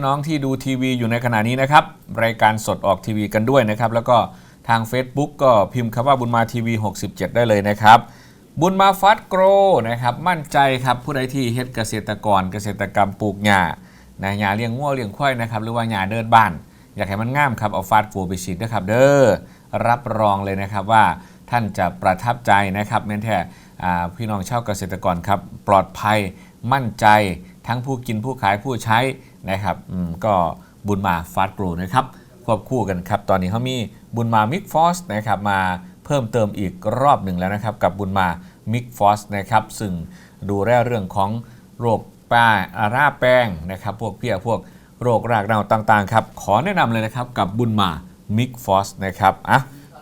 ี่น้องที่ดูทีวีอยู่ในขณะนี้นะครับ รายการสดออกทีวีกันด้วยนะครับ แล้วก็ทาง Facebook ก็พิมพ์คำว่าบุญมาทีวี 67 ได้เลยนะครับ บุญมาฟัดโกรนะครับ มั่นใจครับผู้ใดที่เฮ็ดเกษตรกรเกษตรกรรมปลูกหญ้านะหญ้าเลี้ยงงัวเลี้ยงควายนะครับหรือว่าหญ้าเดินบ้าน อยากให้มันงามครับเอาฟาดโกรไปฉีดนะครับ เด้อรับรองเลยนะครับว่าท่านจะประทับใจนะครับแม้แท้อ่พี่น้องชาวเกษตรกรครับปลอดภัยมั่นใจทั้งผู้กินผู้ขายผู้ใช้ นะครับก็บุญมาฟาดโกรนะครับควบคู่กันครับ ตอนนี้เขามีบุญมามิกฟอสนะครับมาเพิ่มเติมอีกรอบหนึ่งแล้วนะครับ กับบุญมามิกฟอสนะครับซึ่งดูแลเรื่องของโรคป้าอาราแป้งนะครับ พวกเพี้ยพวกโรครากเน่าต่างๆครับ ขอแนะนำเลยนะครับกับบุญมามิกฟอสนะครับอะ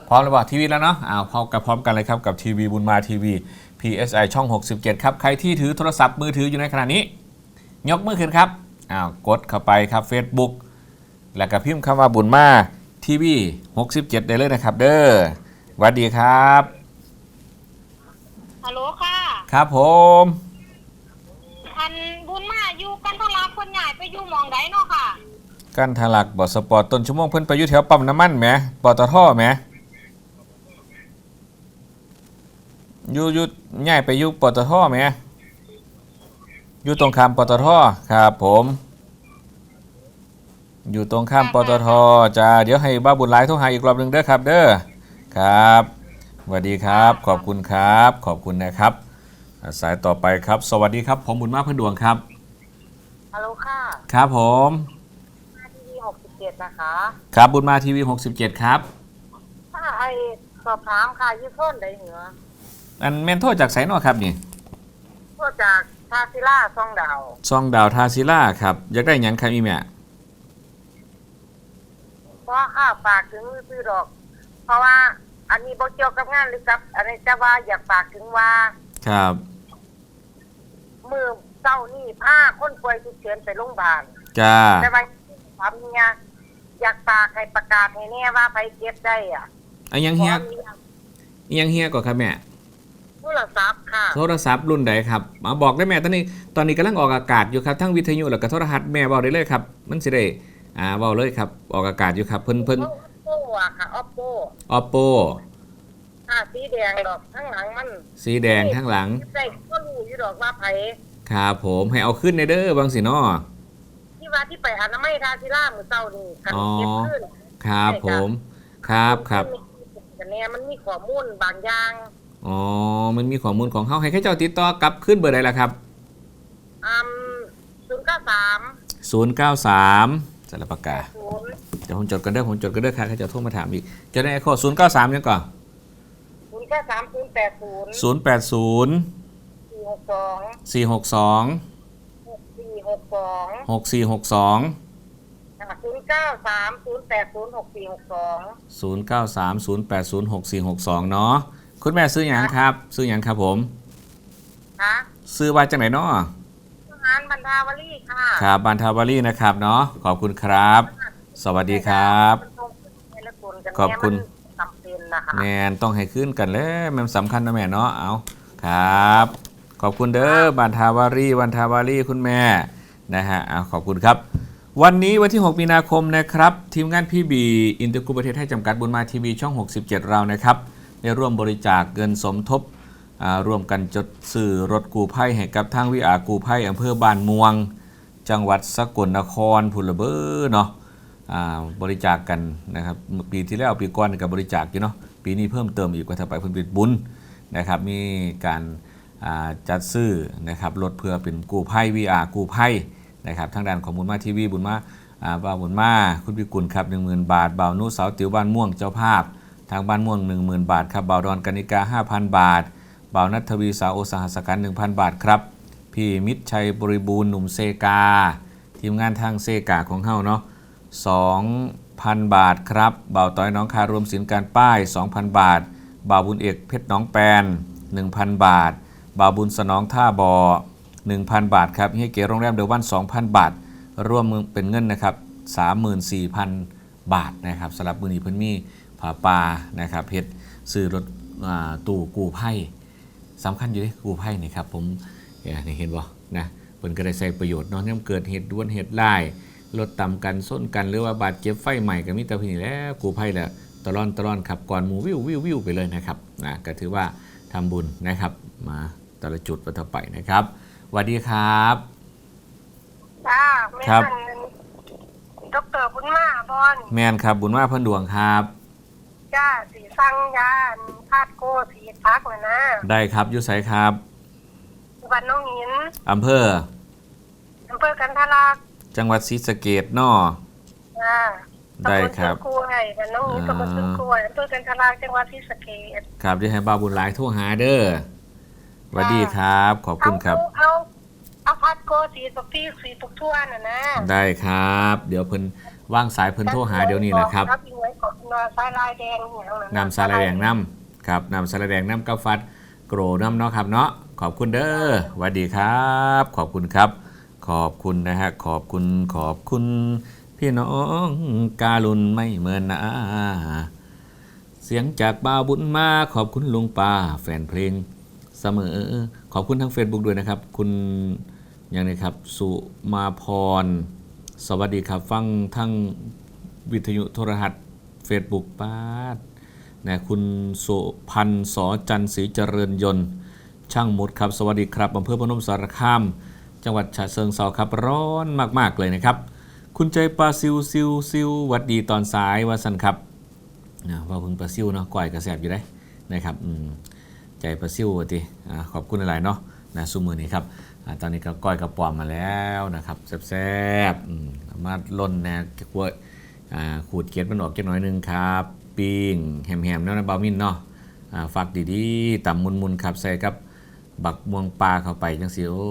พร้อมแล้วบอกทีวีแล้วเนาะอ้าวพร้อมกับพร้อมกันเลยครับกับทีวีบุญมาทีวี PSI ช่อง 67 ครับ ใครที่ถือโทรศัพท์มือถืออยู่ในขณะนี้ ยกมือขึ้นครับ อ้าวกดเข้าไปครับ Facebook แล้วก็พิมพ์คำว่าบุญมาทีวี67 ได้เลยนะครับ เด้อหวัสดีครับ ฮัลโหลค่ะ ครับผมอันบุญมาอยู่กันทลาคนใหญ่ไปอยู่หมองไดเนาะค่ะ กันทะลักบอสปอร์ตต้นชั่วโมงเพิ่นไปอยู่แถวปั๊มน้ำมันแหมปตทแหมอยู่อยู่ง่ายไปอยู่ปตทแหม อยู่ตรงข้ามปตทครับผมอยู่ตรงข้ามปตทจ้าเดี๋ยวให้บ้าบุญหลายโทรหาอีกรอบหนึ่งเด้อครับ เด้อครับสวัสดีครับ ขอบคุณครับ ขอบคุณนะครับอ่าสายต่อไปครับ สวัสดีครับ ผมบุญมากเพื่อนดวงครับฮัลโหลค่ะครับผมมาทีวีหกสิบเจ็ดนะคะ ครับบุญมาทีวี67ครับถ้าไอสอบถามค่ะอยี่โซนใดเหนืออันเมนโทษจากไสนอครับนี่พวกจาก ทาซิล่าซองดาว ซองดาวทาซิล่าครับ อยากได้หยังครับอีแม่เพราะข้าฝากถึงซื้อดอก เพราะว่าอันนี้บ่เกี่ยวกับงานหรือกับอันนี้จะว่าอยากฝากถึงว่า ครับ มือเจ้านี่ผ้าคนป่วยฉุกเฉินไปโรงพยาบาลจ้าแต่ว่าทำเนี่ยอยากฝากให้ประกาศให้แน่ว่าไปเก็บได้อะอันยังเฮียอันยังเฮียก่อนครับแม่ โทรศัพท์ค่ะ โทรศัพท์รุ่นใดครับมาบอกได้แม่ตอนนี้ตอนนี้กำลังออกอากาศอยู่ครับทั้งวิทยุแล้วก็โทรทัศน์แม่บอกได้เลยครับ มันสิได้อ่าเว้าเลยครับ ออกอากาศอยู่ครับเพิ่นเพิ่น oppo อะค่ะ oppo oppo อ่าสีแดงดอกข้างหลังมันสีแดงข้างหลังใส่ก็รู้อยู่ดอกว่าไผครับผมให้เอาขึ้นในเด้อบางสิเนอ ที่ว่าที่ไปอนามัยทาซิล่ามือเจ้านี่คันอ๋อ เก็บขึ้นครับผม ครับครับแต่เนี่ยมันมีข้อมูลบางอย่าง อ๋อ มันมีข้อมูลของเฮาให้แค่เจ้าติดต่อกลับขึ้นเบอร์ใดล่ะครับ อืมศูนย์เก้าสาม093สารปากกา ศูนย์เดี๋ยวผมจดกันเด้อผมจดกันเด้อครับเขาจะโทรมาถามอีก จะได้ไอโคศูนย์เก้าสามยังก่อนศูนย์เก้าสามศูนย์แปดศูนย์ศูนย์แปดศูนย์สี่หกสองสี่หกสองหกสี่หกสองหกสี่หกสองศูนย์เก้าสามศูนย์แปดศูนย์หกสี่หกสองศูนย์เก้าสามศูนย์แปดศูนย์หกสี่หกสองเนาะ คุณแม่ซื้ออย่างครับ ซื้ออย่างครับผมค่ะซื้อว่าจากไหนเนาะทหารบรรทาวลีค่ะครับบันทาวารีนะครับเนาะขอบคุณครับ สวัสดีครับ ขอบคุณจำเป็นนะคะแมนต้องให้ขึ้นกันแล้วมันสำคัญนะแม่เนาะเอาครับ ขอบคุณเด้อบันทาวารีวันทาวารีคุณแม่นะฮะเอาขอบคุณครับวันนี้วันที่ 6 มีนาคมนะครับ ทีมงานพี่บีอินเตอร์กูประเทศให้จำกัดบุญมาทีวีช่อง 67 เรานะครับ ได้ร่วมบริจาคเงินสมทบร่วมกันจดสื่อรถกูภัยให้กับทางวิอากูภัยอำเภอบ้านม่วง จังหวัดสกลนครพุละเบอเนาะบริจาคกันนะครับปีที่แล้วปีก่อนกับบริจาคอยู่เนาะปีนี้เพิ่มเติมอีกว่าถ้าไปเพิ่นเป็นบุญนะครับมีการจัดซื้อนะครับรถเพื่อเป็นกูภัยวิอากูภัยนะครับทางด้านของบุญมาทีวีบุญมาบ่าวบุญมาคุณพิกุลครับ10,000บาทบ่าวนุสาวติ๋วบ้านม่วงเจ้าภาพ ทางบ้านม่วง 10,000 บาทครับบ่าวดอนกนิกา 5,000 บาทบ่าวนัทวีสาวโอสหสกัน1,000 บาทครับ พี่มิตรชัยบริบูรณ์หนุ่มเซกา ทีมงานทางเซกาของเฮาเนาะ2,000 บาทครับบ่าวต้อยน้องคารวมสินการป้าย 2,000 บาทบ่าวบุญเอกเพชรน้องแปน 1,000 บาทบ่าวบุญสนองท่าบอ1,000 บาทครับเฮียเก๋โรงแรมเดอะวัน 2,000 บาท ร่วมเป็นเงินนะครับ 34,000 บาทนะครับสำหรับมือนีเพิ่นมี ผาปลานะครับเพชรซื้อรถอ่าตู้กู้ไพ่สำคัญอยู่ที่กู้ไพ่นี่ครับผมเนี่ยนี่เห็นบ่นะเพิ่นก็ได้ใช้ประโยชน์เนาะเนี่ยเกิดเหตุด่วนเหตุร้ายรถต่ำกันส้นกันหรือว่าบาดเจ็บไฟใหม่ก็มีแต่เพียงนี้แหล้วกูภัยแหละตะลอนตะลอนขับก่อนหมูวิววิววิวไปเลยนะครับนะก็ถือว่าทำบุญนะครับ มาแต่ละจุดไปต่อไปนะครับสวัสดีครับจ้าแม่ครับดอกเตอรบุญมาบอนแมนครับบุญว่าเพิ่นดวงครับ จ้าสีสั่งยาอันพาดโกสีพักนะนะได้ครับอยุไสครับวันน้องหินอำเภอ อำเภอกันทะลักจังหวัดศรีสะเกดนอ จ้าได้ครับ ตำลซื้อกล้วยวันน้องหินอ่าตำบลซื้อกล้วยอำเภอกันทะลักจังหวัดศรีสะเกษ ครับที่ให้บ้าวบุญหลายโทั่วหาเด้อสวัสดีครับ ขอบคุณครับ เอาเอาเอาพัดโกสีตุกที่สีตุกทั่วน่ะนะได้ครับ เดี๋ยวเพิ่น ว่างสายเพิ่นโทรหาเดี๋ยวนี้นะครับครับอีกไว้ก่อนนอนสายลายแดงอย่างนั้นนำสาลายแดงน้ำครับนำสาลายแดงน้ำกับฟัดโกรน้ำเนาะครับเนาะขอบคุณเด้อสวัสดีครับ ขอบคุณครับ ขอบคุณนะฮะขอบคุณขอบคุณ พี่น้องการุณไม่เหมือนนาเสียงจากบ่าวบุญมาขอบคุณลุงป้าแฟนเพลงเสมอ ขอบคุณทั้ง Facebook ด้วยนะครับ คุณยังไงครับ สุมาพร สวัสดีครับ ฟังทั้งวิทยุโทรทัศน์ Facebook ป้าดนะคุณสุพันธ์สอจันทร์ศรีเจริญยนต์ ช่างมุดครับ สวัสดีครับอำเภอพนมสารคาม จังหวัดฉะเชิงเซาครับ ร้อนมากๆเลยนะครับ คุณใจปลาซิวซิวซิวหวัดดีตอนสายวาสันครับนะว่าเพึ่งปลาซิวเนาะก่อยกระแสบอยู่ได้นะครับใจปลาซิวว่าติอ่ขอบคุณหลายๆเนาะนะซุมือนี้ครับ ตอนนี้ก็ก้อยกระป๋อมมาแล้วนะครับแซ่บๆมาล่นแหนกล้วยขูดเกล็ดมันออกเก็บน้อยหนึงครับ ปิ้งแฮมๆเนาะนะบามินเนาะอ่าฟักดีๆตำมุนๆครับใส่กับบักม่วงปลาเข้าไปจังสิโอ้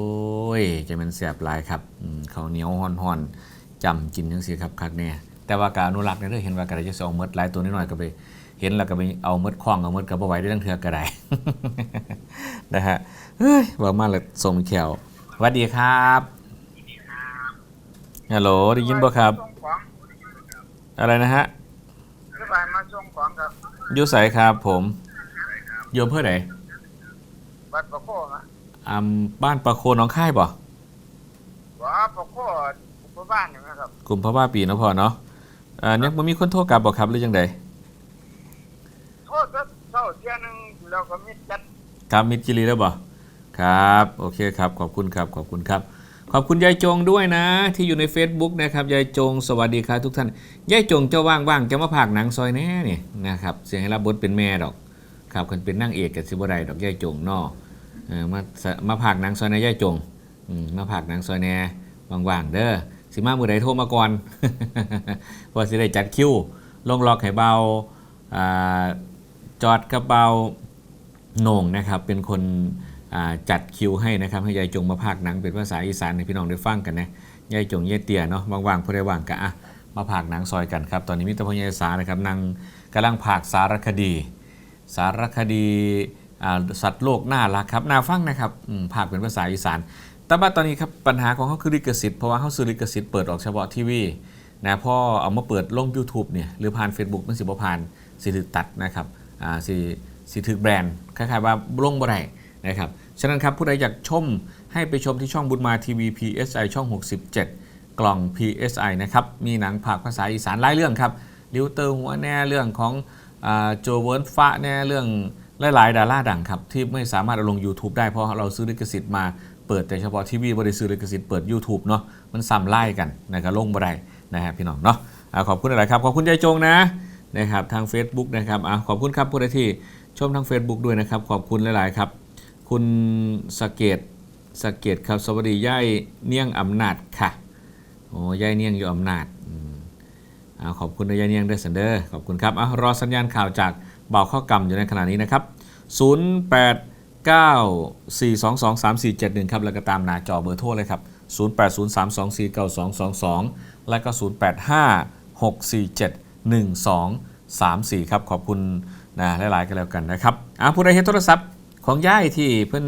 ยจะเป็นแสบหลายครับอืมข้าเหนียวห่อนๆจำกินจังสิครับคักแน่แต่ว่าการอนุรักษ์เนี่ยเด้อเห็นว่ากระไดจะสิเอาเมดหลายตัวน้อยก็ไป เห็นแล้วก็ไปเอาเมดคล้องเอาเมดกระบไหวได้ทั้งเทือกระไดนะฮะเฮ้ยว่ามาและสมแขว สวัสดีครับฮัลโหลได้ยินบ่ครับ ส่งของอะไรนะฮะหรือบ่ายมาส่งของครับอยู่ไสครับผมโยมเพื่อไหนบัดประโคนะอ่าบ้านประโคนน้องค่ายบ่ว่าประโคอุปบ้านนี่นะครับกลุ่มพระว่าปีเนาะพ่อเนาะอ่าเนี่ยมันมีคนโทรกลับบอกครับหรือยังไงโทษก็เท่าเที่ยหนึงแล้วก็มีจัดครับมิตรจิรีแล้วบ่ ครับโอเคครับขอบคุณครับขอบคุณครับ ขอบคุณยายจงด้วยนะ ที่อยู่ใน Facebook นะครับยายจง สวัสดีครับทุกท่านยายจงเจ้าว่างๆจะมาผากหนังซอยแน่เนี่ยนะครับเสียงให้รับบทเป็นแม่ดอกครับคนเป็นนางเอกกับสิบไรดอกยายจงนอเออมาสะมาผากหนังซอยแน่ยายจงมาผากหนังซอยแน่ว่างๆเด้อสิมามือใดโทรมาก่อนเพอสิได้จัดคิวลงล็อกให้เบาจอดกระเบาโหน่งนะครับเป็นคน จัดคิวให้นะครับให้ยายจงมาพากหนังเป็นภาษาอีสานให้พี่น้องได้ฟังกันนะยายจงยายเตี่ยเนาะว่างๆผู้ใดว่างก็อะมาพากหนังซอยกันครับตอนนี้มิตรพญายสานะครับนางกำลังพากสารคดี สารคดีสัตว์โลกน่ารักครับน่าฟังนะครับอืมพากเป็นภาษาอีสานแต่ว่าตอนนี้ครับปัญหาของเขาคือลิขสิทธิ์เพราะว่าเขาซื้อลิขสิทธิ์เปิดออกเฉพาะทีวีนะพ่อเอามาเปิดลง YouTube เนี่ยหรือผ่าน Facebook มันสิบ่ผ่านสิถึกตัดนะครับอ่าสิสิถึกแบรนด์คล้ายๆว่าลงบ่ได้ นะครับฉะนั้นครับผู้ใดอยากชมให้ไปชมที่ช่องบุญมาทีวี PSI ช่อง 67 กล่อง PSI นะครับมีหนังภาคภาษาอีสานหลายเรื่องครับลิวเตอร์หัวแน่เรื่องของอโจเวิร์นฟ้าแน่เรื่องหลายๆดาราดังครับที่ไม่สามารถเอาลง YouTube ได้เพราะเราซื้อลิขสิทธิ์มาเปิดแต่เฉพาะทีวีบริษัทลิขสิทธิ์เปิด YouTube เนาะมันซ้ำไล่กันนะครับลงบ่ได้นะฮะพี่น้องเนาะขอบคุณอะไรครับ ขอบคุณยายจงนะนะครับทาง Facebook นะครับอขอบคุณครับผู้ใดที่ชมทาง Facebook ด้วยนะครับ ขอบคุณหลาย ๆ ครับ คุณสเกตสเกตครับสวัสดีย่ายเนียงอำนาจค่ะโอ้ย่ายเนียงอยู่อำนาจอืมอ่าขอบคุณนะย่ายเนียงด้วยสันเดอร์ขอบคุณครับอะรอสัญญาณข่าวจากเบาข้อกำอยู่ในขณะนี้นะครับ 08 9422341ครับ แล้วก็ตามหน้าจอเบอร์โทรเลยครับ 0803249222 แล้วก็ 0856471234 ครับ ขอบคุณนะหลาย ๆ กันแล้วกันนะครับอะผู้ใดเห็นโทรศัพท์ ของย่ายที่เพิ่น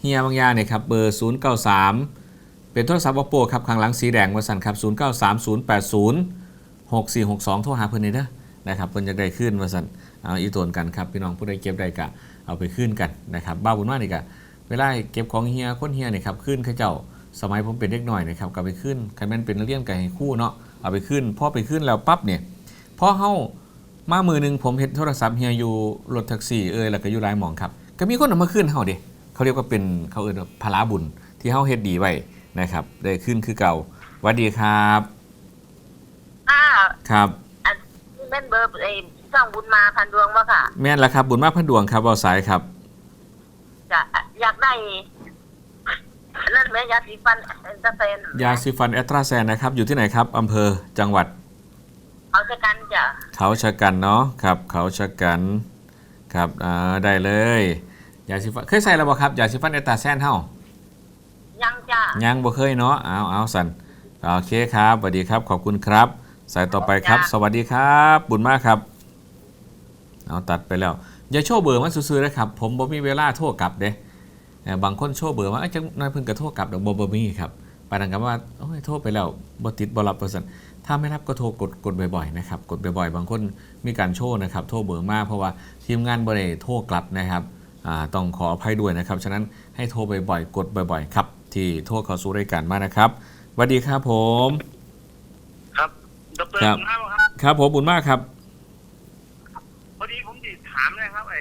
เฮียบางยาเนี่ยครับเบอร์ 093 เป็นโทรศัพท์ oppo ครับข้างหลังสีแดงวสันครับ 093080 6462 โทรหาเพิ่นนี่เด้อนะครับเพิ่นจะได้ขึ้นวสันเอาอีตวนกันครับพี่น้องผู้ใดเก็บได้กะเอาไปขึ้นกันนะครับบ้าบุญมากนี่กะเวลาเก็บของเฮียคนเฮียเนี่ยครับขึ้นข้าเจ้าสมัยผมเป็นเด็กหน่อยนะครับก็ไปขึ้นคันแม่นเป็นเรียนกับให้คู่เนาะเอาไปขึ้นพอไปขึ้นแล้วปั๊บเนี่ยพอเฮามามือหนึงผมเห็นโทรศัพท์เฮียอยู่รถแท็กซี่เอ้ยแล้วก็อยู่หลายหมองครับ ก็มีคนเอามาขึ้นเฮาเด้เขาเรียกว่าเป็นเขาเอิ้นว่าพลาบุญที่เฮาเฮ็ดดีไว้นะครับ ได้ขึ้นคือเก่าหวัสดีครับ อ่าครับ อันนี่แม่นเบอร์ไอ้ช่องบุญมาพันดวงบ่ค่ะแม่นละครับ บุญมากพันดวงครับเอาสายครับ จะอยากได้นั่นแม่ยาสีฟันเอ็นเตอร์เซนยาซีฟันแอตราแซนนะครับ อยู่ที่ไหนครับอำเภอจังหวัด เอาจะกันจ้ะเขาชะกันเนาะครับ เขาชะกัน ครับอ่าได้เลยยาซีฟันเคยใส่แล้วบ่ครับยาซีฟันแอตราแซนเฮายังจ้ะยังบ่เคยเนาะเอาเอาสันโอเคครับสวัสดีครับขอบคุณครับ สายต่อไปครับ สวัสดีครับ บุญมากครับเอาตัดไปแล้วอย่าโชว์เบอร์มันซื่อๆนะครับผมบ่มีเวลาโทรกลับเด้เอ่อบางคนโชว์เบอร์มาเอ้ยจังนายเพิ่นก็โทรกลับดอกบ่บ่มีครับปานนั้นก็ว่าโอ้ยโทรไปแล้วบ่ติดบ่รับเปอร์เซ็นต์ ถ้าไม่รับก็โทรกดกดบ่อยๆนะครับกดบ่อยๆ บางคนมีการโชว์นะครับโทรเบอร์มาเพราะว่าทีมงานบ่ได้โทรกลับนะครับอ่าต้องขออภัยด้วยนะครับฉะนั้นให้โทรบ่อยๆกดบ่อยๆครับที่โทรเข้าสู่รายการมานะครับสวัสดีครับผม ครับดรครับคุณห้าครับครับผมบุญมากครับพอดีผมติดถามเลยครับไอ้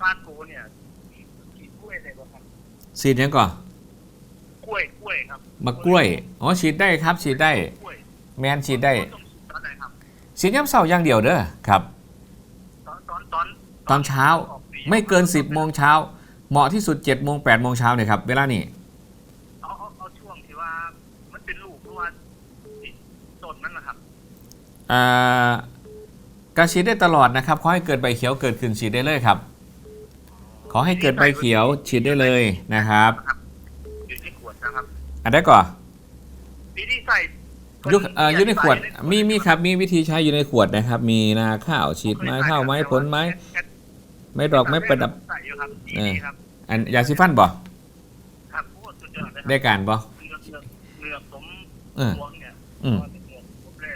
ฟาดกูเนี่ยกี่กล้วยเลยบ่ครับฉีดยังก่อนกล้วยกล้วยครับมะกล้วยอ๋อฉีดได้ครับฉีดได้กล้วย แมนฉีดได้ต้องตอนไหนครับฉีดย้ำเสาอย่างเดียวเด้อครับ ตอนตอนตอนตอนเช้าออกปีไม่เกิน 10โมงเช้า เหมาะที่สุด7โมง8โมงเช้าเนี่ยครับเวลานี้เอาเอาเอาช่วงที่ว่า มันเป็นลูกเพราะว่าติดต้นมันนะครับ อ่าการฉีดได้ตลอดนะครับ ขอให้เกิดใบเขียวเกิดขึ้นฉีดได้เลยครับ ขอให้เกิดใบเขียวฉีดได้เลยนะครับอยู่ในขวดนะครับ อันได้ก่อนวิธีใส่ ยุคเอ่ออยู่ในขวดมีมีครับมีวิธีใช้อยู่ในขวดนะครับ มีนาข้าวฉีดไม้ข้าวไม้ผลไม้ไม้ดอกไม้ประดับใส่อยู่ครับเออดีครับอันยาสีฟันบ่ครับโอ้สุดยอดเลยคได้รับการบ่เนื้อเนื้อเนื้อผมเออหวงเนี่ยอืมว่าเป็นเนื้อผมเลย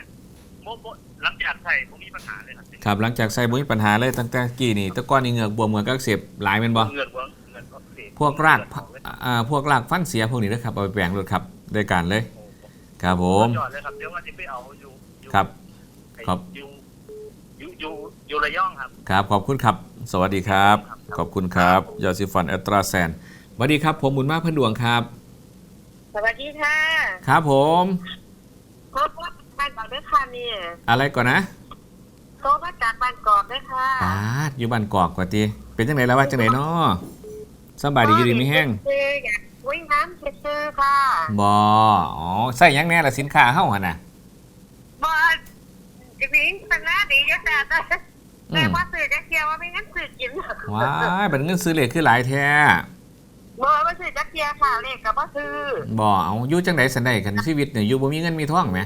โมโมหลังจากใส่ผมมีปัญหาเลยครับครับหลังจากใส่บุ้ยปัญหาเลยตั้งแต่กี้นี่แตะก้อนนี่เหงือกบวมเหงือกอักเสบหลายเป็นบ่เงินหวงเงินก็เสียพวกรากพะอ่าพวกรากฟันเสียพวกนี้นะครับเอาไปแปลงรถครับได้การเลย ครับผมยอดเลยครับเดี๋ยวว่าจะไปเอาอยู่อยู่ครับ ไอ้ครับ อยู่อยู่อยู่อยู่ระยองครับ ครับ ขอบคุณครับ สวัสดีครับ ขอบคุณครับ ยาสีฟันอัตราแซนสวัสดีครับ ผมบุญมากพันดวงครับ สวัสดีค่ะครับผม โทษว่าบ้านกอกด้วยค่ะนี่อะไรก่อนนะโทษมาจากบ้านกอกด้วยค่ะปาดอยู่บ้านกอกกว่าตีเป็นจังไหนแล้วว่าจังไหนนาะสำบายดีอยู่ดีไม่แห้งคืออยาก วิ่งน้ำซื้อๆค่ะบออ๋อใส่หยังแน่ละสินค้าเฮ้าหันน่ะบ่จะวิ่งเป็นหน้าดีจะแต่แต่อืแต่มว่าสื่อจะเคียวว่าไม่งั้นสื่อกินว้ายเป็นเงินซื้อเหล็กคือหลายแท้บ่ว่าสื่อจะเคียวค่ะเลขกับว่าซื้อบอเอาอยู่จังไหนสันได้กันชีวิตเนี่ยอยู่บ่มีเงินมีทองไหม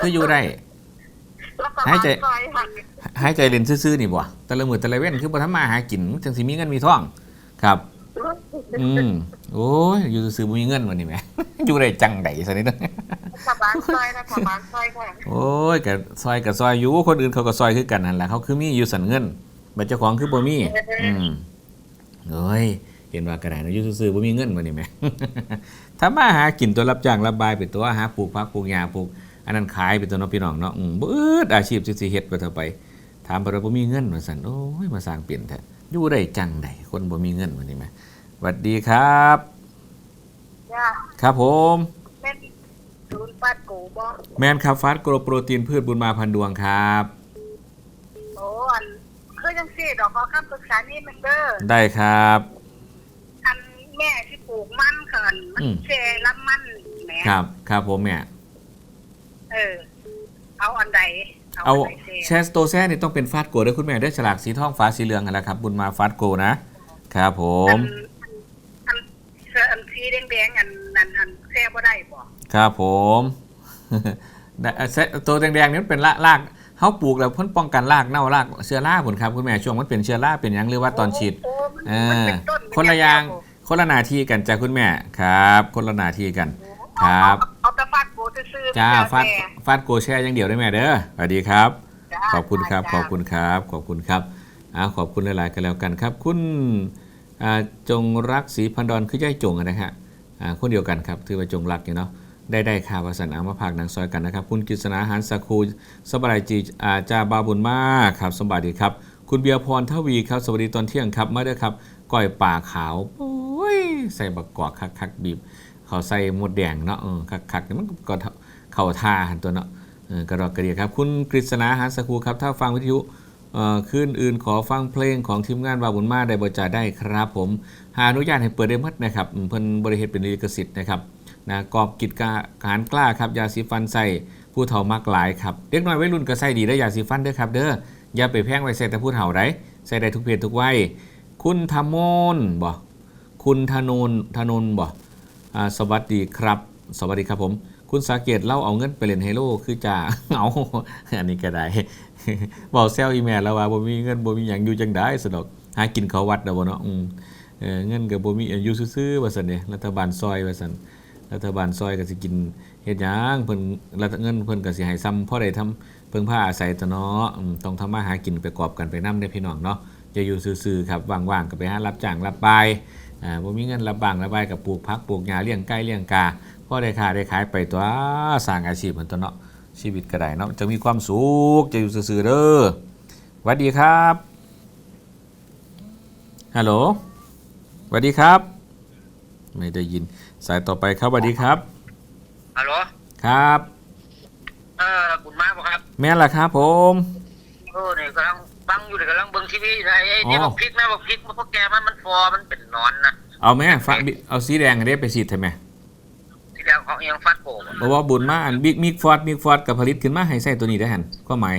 คืออยู่ได้แล้วก็หายใจซอยหักหายใจเล่นซื่อๆนี่บ่แต่ละมือแต่ละเว้นคือบ่ทำมาหากินจังสิมีเงินมีทอง ครับ อืม โอ้ยอยู่ซื่อๆบ่มีเงินวันนี้แหมอยู่ได้จังไดซะนี่เด้อขบานซอยนะขบานซอยค่ะโอ้ยก็ซอยก็ซอยอยู่คนอื่นเขาก็ซอยคือกันนั่นแหละเขาคือมีอยู่สันเงินบัดเจ้าของคือบ่มีอืมโอ้ยเห็นว่ากระดาษอยู่ซื่อๆบ่มีเงินวันนี้แหมถ้ามาหากินตัวรับจ้างรับบายไปตัวหาปลูกผักปลูกหญ้าปลูกอันนั้นขายไปตัวเนาะพี่น้องเนาะอืมบ่อึดอาชีพสิสิเฮ็ดไปเท่าไป ถามไปว่าบ่มีเงินว่าซั่นโอ้ยมาสร้างเปลี่ยนแท้อยู่ได้จังไดคนบ่มีเงินวันนี้แหม สวัสดีครับ จ้าครับผมเป็นศูนย์ปัดกูบ่แมนครับฟาสโกรโปรตีนพืชบุญมาพันดวงครับ โอ้อันคือจังซี่ดอกขอคำปรึกษานี่มันเด้อได้ครับ อันแม่ที่ปลูกมันเขินมันอืม แช่ลำมันแหมครับ ครับผมเนี่ย เออ เอาอันใดเอานใดแช่แชสโตแซ่นี่ต้องเป็นฟาสโกด้วยคุณแม่ด้วยฉลากสีทองฟ้าสีเหลืองกันแล้วครับ บุญมาฟาสโกนะครับผม อันอัน เสื้ออันสีแดงๆอันนั้นอันแช่บ่ได้บ่ครับผมได้เอ่อแซตัวแดงๆนี่มันเป็นรากรากเขาปลูกแล้วเพ่นป้องกันรากเน่ารากเชื้อราผลครับคุณแม่ช่วงมันเป็นเชื้อราเป็นหยังหรือว่าตอนฉีด โอ้มันเอมันอเป็นต้นคนละอย่าง คนละหนาทีกันจ้ะคุณแม่ครับ คนละหนาทีกันครับเอาเอาแต่ฟาดโกซื่อๆจ้าแล้วฟาดแต่ฟาดโกแช่อย่างเดียวได้ไหมเด้อสวัสดีครับ จ้าขอบคุณครับ จ้าขอบคุณครับ ขอบคุณครับอ่าขอบคุณหลาย ๆ กันแล้วกันครับ คุณอ่า จงรักศรีพันดอนคือย่ายจงนะฮะคนเดียวกันครับถือว่าจงรักอยู่เนาะได้ได้ข่าววาสันอามาพากหนังซอยกันนะครับ คุณกฤษณาหารสคูสบายจีอาจาบาบุญมากครับสบายดีครับ คุณเบียร์พรทวีครับ สวัสดีตอนเที่ยงครับมาด้อครับก้อยป่าขาวโอ้ยใส่บักกอกคักคักๆบีบเขาใส่หมดแดงเนาะเออคักคักๆมันก็เข่าท่าหันตัวเนาะกระดอกกระเดียครับ คุณกฤษณาหารสคูครับถ้าฟังวิทยุ เอ่อคืนอื่นขอฟังเพลงของทีมงานบาบุญมาได้บริจาคได้ครับ ผมหาอนุญาตให้เปิดได้หมดนะครับเพิ่นบริเหตุเป็นลิขสิทธิ์นะครับนะกอบกิจการกล้าครับยาสีฟันใส่ผู้เฒ่ามากหลายครับเด็กน้อยวัยรุ่นก็ใส่ดีได้ยาสีฟันเด้อครับเด้ออย่าไปแพงไว้ใส่แต่ผู้เฒ่าไรใส่ได้ทุกเพศทุกวัยคุณธมนบ่คุณธนนธนนบ่อ่าสวัสดีครับ สวัสดีครับผม คุณสาเกตเล่าเอาเงินไปเล่นไฮโลคือจ่าเอาอันนี้ก็ได้ บอกแซวอีเมลแล้วว่าบ่มีเงินบ่มีหยังอยู่จังได้สนอกหากินเขาววัดเด้อบ่เนาะอืมเออเงินก็บ่มีอยู่ซื่อๆว่าซั่นเด้รัฐบาลซอยว่าซั่นรัฐบาลซอยก็สิกินเฮ็ดหยังเพิ่นรัฐเงินเพิ่นก็สิให้ซ้ำพอได้ทำเพิ่งพาอาศัยตัวเนาะต้องทำมาหากินประกอบกันไปนำได้พี่น้องเนาะอย่าอยู่ซื่อๆครับว่างๆก็ไปหารับจ้างรับบายอ่าบ่มีเงินระบางระบายกับปลูกพักปลูกหญ้าเลี้ยงไก่เลี้ยงกาพอได้ค่าได้ขายไปตัวสร้างอาชีพเหมือนตัวเนาะ ชีวิตก็ได้เนาะจะมีความสุขจะอยู่ซื่อๆเด้อสวัสดีครับฮัลโหลสวัสดีครับ ไม่ได้ยินสายต่อไปครับสวัสดีครับฮัลโหลครับ เออคุณมาบ่ครับ แม่นล่ะครับผมเออเนี่ยกำลังฟังอยู่เนี่ยกำลังเบิ่งทีวีอยู่นะไอ้นี่อ๋อบอกพริกนะบอกพริกมันพวกแกมันมันฟอมันเป็นหนอนนะเอาแม่ฟักบิเอาสีแดงอันนี้ไปฉีดทำไม ที่แกของยังฟัดโป่งบอกว่าบุญมาอันบิ๊กมิกฟอร์ดมิกฟอร์ดกับผลิตขึ้นมาให้ใส่ตัวนี้ได้หันก็หมาย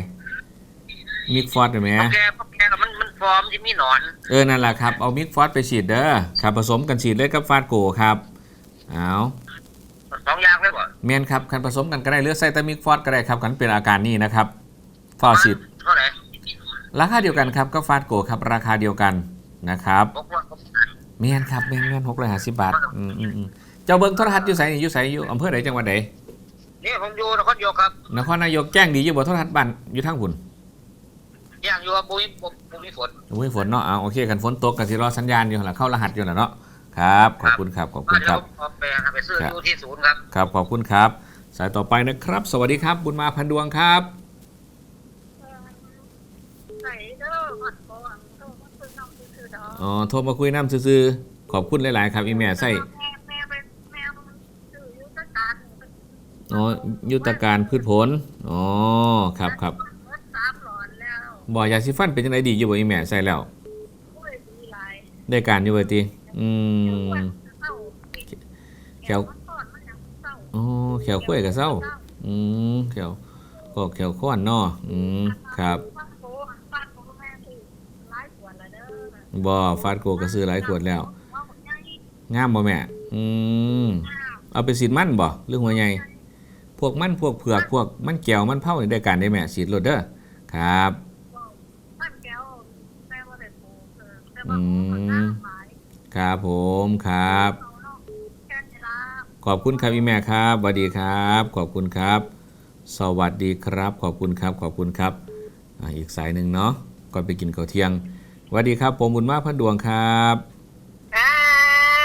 มิกฟอร์ดเห็นไหมพวกแกพวกแกมันมันฟอมที่มีหนอน เออนั่นแหละครับเอามิกฟอสไปฉีดเด้อครับผสมกันฉีดเลยกับฟาดโกครับเอาสองอย่างเลยบ่เมียนครับคันผสมกันก็ได้เลือดไซตามิกฟอสก็ได้ครับกันเป็นอาการนี้นะครับฟอฉีดเท่าไหร่ราคาเดียวกันครับก็ฟาดโกครับ ราคาเดียวกันนะครับพวกว่าเมียนครับเมียนเมียนหกร้อยห้าสิบบาทอืมอืมอืม เจ้าเบิ้งโทรทัศน์อยู่ไสนี่อยู่ไสอยู่อำเภอไหนจังหวัดไหนนี่ผมอยู่นครโยกครับนครนายกแจ้งดีอยู่บ่โทรทัศน์บ้านอยู่ทางหุ่นย่างอยู่ว่าปุ้ยปุ้ยปุ้ยฝนโอ้ยฝนเนาะเอาโอเคกันฝนตกกันสิรอสัญญาณอยู่หั่นล่ะเข้ารหัสอยู่น่ะเนาะครับ ขอบคุณครับขอบคุมาณคเดี๋ยรัวบผมเอาไปไปซื้ออยู่ที่ศูนย์ครับครับขอบคุณครับ สายต่อไปนะครับ สวัสดีครับ บุญมาพันดวงครับไหนเด้อหอดก่อนโตมาคุยน้องซื่อๆดอกอ๋อโทรมาคุยน้ำซื่อๆขอบคุณหลาย ๆ ครับอีแม่ใส่ แม่แม่ไปแม่มันซื้ออยู่ตะการ อ๋อยุทธการพืชผลอ๋อครับครับเมื่อสามหลอนแล้วบ่อยาสีฟันเป็นยังไงดีอยู่บ่อีแม่ใส่แล้วผู้ยดีหลายได้การอยู่บ่ติอืมเศร้าแขว มันทอดมันยังเศร้าอ๋อแขวข้วยกับเศร้า อืมแขวก็แขวข้อนเนาะอืมครับฟังโตฟังโตแม่คือหลายขวดแล้วเด้อบ่ฟาดโกก็ซื้อหลายขวดแล้ว ว่าผมยังงามบ่แม่ อืม เอาไปสีดมันบ่หรือหัวใหญ่ พวกมันพวกเผือกพวกมันแก้วมันเผานี่ได้การได้แม่สีดโลดเด้อครับบ้านแก้วแม่ว่าได้ปลูกเออแต่ว่าปลูกมันน่าหมายครับผมครับเอาเนาะแค่นี้ละขอบคุณครับอีแม่ครับสวัสดีครับ ขอบคุณครับ สวัสดีครับ ขอบคุณครับ ขอบคุณครับอ่าอีกสายหนึ่งเนาะก่อนไปกินข้าวเที่ยงสวัสดีครับ ผมบุญมากพันดวงครับครั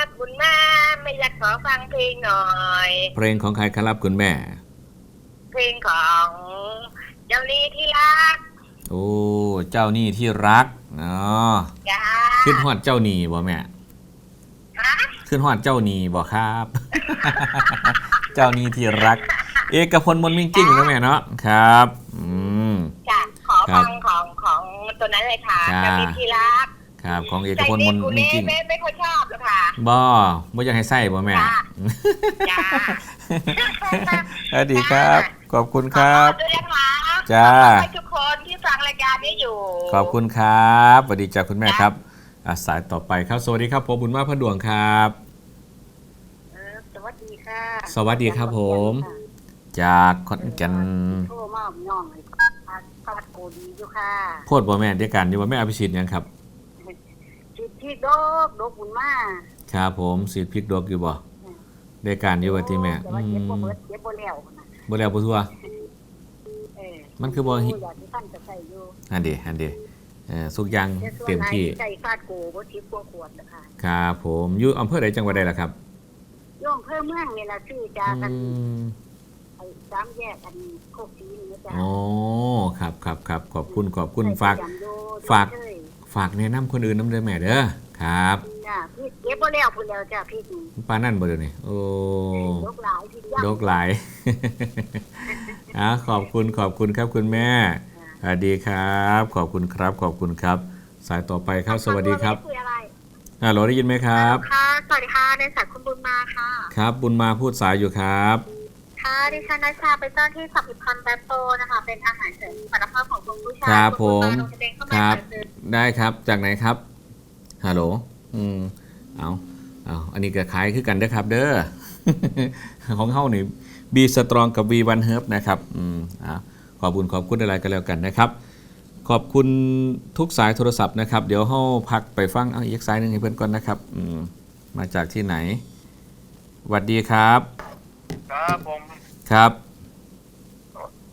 บบุญมาไม่อยากขอฟังเพลงหน่อย เพลงของใครครับคุณแม่ เพลงของเจ้าลีที่รักโอ้เจ้านี่ที่รักเนาะจ้าขึ้นฮอดเจ้านี่บ่แม่ฮะขึ้นฮอดเจ้านี่บ่ครับ เจ้านี่ที่รัก เอกพลมนต์มิ่งกิ้งนะแม่เนาะครับ อืมจ้ะขอครัฟับงของของตัวนั้นเลยค่ะจ้าเจ้าลีที่รักครับของเอกใจพลดีมนต์กูมิ่งนี่กิ้งไม่ไม่ค่อยชอบหรอกค่ะบ่บ่อยากให้ใส่บ่แม่จ้า จ้าสวัสดีครับ ขอบคุณครับ ขอด้วยนะคะจ้า ขอบคุณให้ทุกคนที่ฟังรายการนี้อยู่ ขอบคุณครับสวัสดีจ้าคุณแม่ครับอะสายต่อไปครับ สวัสดีครับผมบุญมากพันดวงครับ เออสวัสดีค่ะสวัสดีครับผม จากขอนแก่นโทรมาย่องเลยฟาดโกดีอยู่ค่ะโพดบ่แม่เดียวกันอยู่บ่แม่อภิชิตยังครับ จิตที่ดกดกบุญมาครับผมสีดพริกดอกอยู่บ่ ได้การอยู่ว่าที่แม่แต่อืว่าเจ็บบ่มเบิดเจ็บบ่แล้วนะบ่แล้วบ่ทั่ว เออมันคือบ่หิอยากที่ท่านจะใส่อยู่อันเดอันเดเอ่อสุกอยางแต่ส่วนเต็มที่ไหนใส่ฟาดโกบ่ทิพย์บ่ขวดนะคะครับผมอยู่อำเภอใดจังหวัดใดล่ะครับโย่อมเพิ่มเมืองนี่ล่ะชื่อจ้ากันอืมไอ้สามแยกอันโคกศรีนี่นะจ้าอ๋อครับครับครับขอบคุณขอบคุณฝากใส่ประจำอยู่ฝากเลยฝากแนะนำคนอื่นน้ำเด้อแม่เด้อครับ จ้าพี่เก็บบ่แล้วพุ่นแล้วจ้าพี่นี่ป้านั่นบ่เดี๋ยวนี้โอ้ลูกหลายพี่ย่างโรคหลาย อะขอบคุณขอบคุณครับคุณแม่สวัสดีครับ ขอบคุณครับ ขอบคุณครับ สายต่อไปครับสวัสดีครับคุยอะไรอ่าโหลได้ยินไหมครับค่ะสวัสดีค่ะในสายคุณบุญมาค่ะ ครับ บุญมาพูดสายอยู่ครับค่ะดิฉันนัชชาเป็นเจ้าหน้าที่สัมพันธ์แบบโตนะคะเป็นอาหารเสริมสุขภาพของคุณผู้ชายครับณบุญาผมลงทะเบียนเข้าคมารับสั่งซื้อได้ครับจากไหนครับฮัลโหล อืมเอาเอาอันนี้ก็ขายคือกันเด้อครับ เด้อของเฮานี่บีสตรองกับ V1 Herb นะครับอืมอ่าขอบคุณขอบคุณอะไรกันแล้วกันนะครับ ขอบคุณทุกสายโทรศัพท์นะครับ เดี๋ยวเฮาพักไปฟังเอาอีกสายหนึ่งให้เพื่อนก่อนนะครับอืมมาจากที่ไหนสวัสดีครับ ครับผมครับ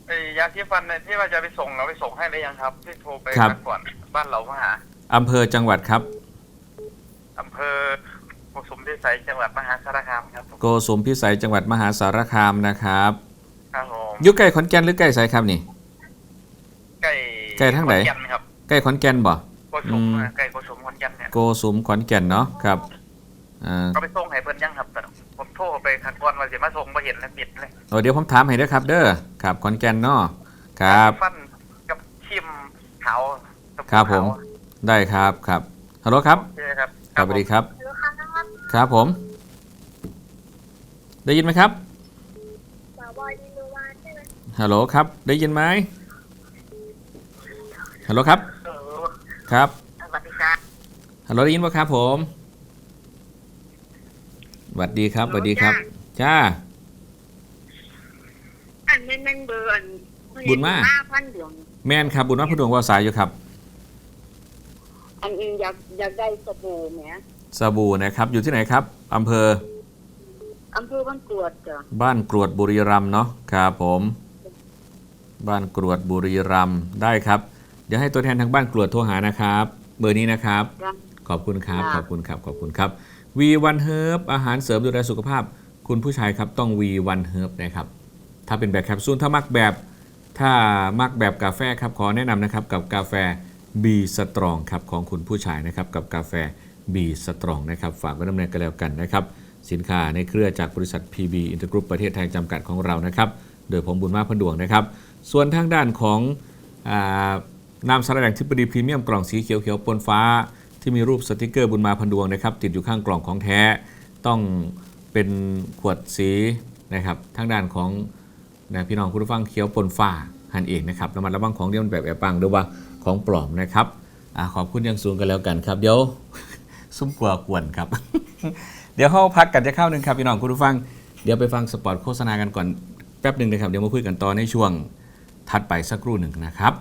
ไอ้ยาที่ฟันเนี่ยที่ว่าจะไปส่งเราไปส่งให้ได้ยังครับ ที่โทรไปครับนัดก่อนบ้านเรามาหาอำเภอจังหวัดครับอำ เภอกุสุมพิสัยจังหวัดมหาสารคามครับผมโกสุมพิสัยจังหวัดมหาสารคามนะครับครับผมอยู่ใกล้ขอนแก่นหรือใกล้ไสครับนี่ ใกล้ใกล้ทางไหน ขอแก่นครับใกล้ขอนแก่นบ่ โกสุมอืม ใกล้โกสุมขอนแก่นเนี่ยโกสุมขอนแก่นเนาะครับอ่า ก็ไปส่งให้เพิ่นยังครับแต่ผมโทรไปคันก่อนว่าสิมาส่งบ่เห็นแล้วปิดเลยเอาเดี๋ยวผมถามให้เด้อครับ เด้อครับขอนแก่นเนาะครับ ฟันกับชิมขาวตะปูครับผมขาวได้ครับครับฮัลโหลครับโอเคครับ ครับสวัสดีครับฮัลโหลค่ะนะครับ ครับผม ได้ยินไหมครับสาวบอยดินวานใช่ไหมฮัลโหลครับ ได้ยินไหมฮัลโหลครับ เออครับ สวัสดีค่ะฮัลโหลได้ยินไหมครับผมสวัสดีครับสวัสดีครับ จ้า อันนั้นมันเบอร์อันบุญมาห้าพันเดือนแม่นครับ บุญว่าผู้ดวงว่าสายอยู่ครับ อันอื่นอยากอยากได้สบู่ไหมสบู่นะครับ อยู่ที่ไหนครับอำเภออำเภอบ้านกรวดจ้ะบ้านกรวดบุรีรัมย์เนาะครับผม บ้านกรวดบุรีรัมย์ได้ครับ เดี๋ยวให้ตัวแทนทางบ้านกรวดโทรหานะครับ เบอร์นี้นะครับ จ้ะ ขอบคุณครับค่ะขอบคุณครับ ขอบคุณครับ V1 Herb อาหารเสริมดูแลสุขภาพ คุณผู้ชายครับต้อง V1 Herb นะครับ ถ้าเป็นแบบแคปซูลถ้ามักแบบ ถ้ามักแบบกาแฟครับขอแนะนำนะครับกับกาแฟ B Strong ครับของคุณผู้ชายนะครับกับกาแฟ B Strong นะครับฝากไว้ดำเนินกันแล้วกันนะครับสินค้าในเครือจากบริษัท PB Intergroup ประเทศไทยจำกัดของเรานะครับโดยผมบุญมาพันดวงนะครับ ส่วนทางด้านของอ่าน้ำสารแดงทิปดีพรีเมียมกล่องสีเขียวๆปนฟ้า ที่มีรูปสติกเกอร์บุญมาพันดวงนะครับติดอยู่ข้างกล่องของแท้ต้องเป็นขวดสีนะครับทางด้านของนะพี่น้องคุณผู้ฟังเขียวปนฟ้าหันเองนะครับระมัดระวังของที่มันแบบแอบปังหรือว่า ของปลอมนะครับอขอบคุณยังสูงกันแล้วกันครับ เดี๋ยว ซุ้มกลัวกวนครับ เดี๋ยวเข้าพักกันจะเข้าหนึ่งครับพี่น้องคุณผู้ฟัง เดี๋ยวไปฟังสปอตโฆษณากันก่อนแป๊บหนึ่งนะครับ เดี๋ยวมาคุยกันต่อในช่วงถัดไปสักครู่หนึ่งนะครับ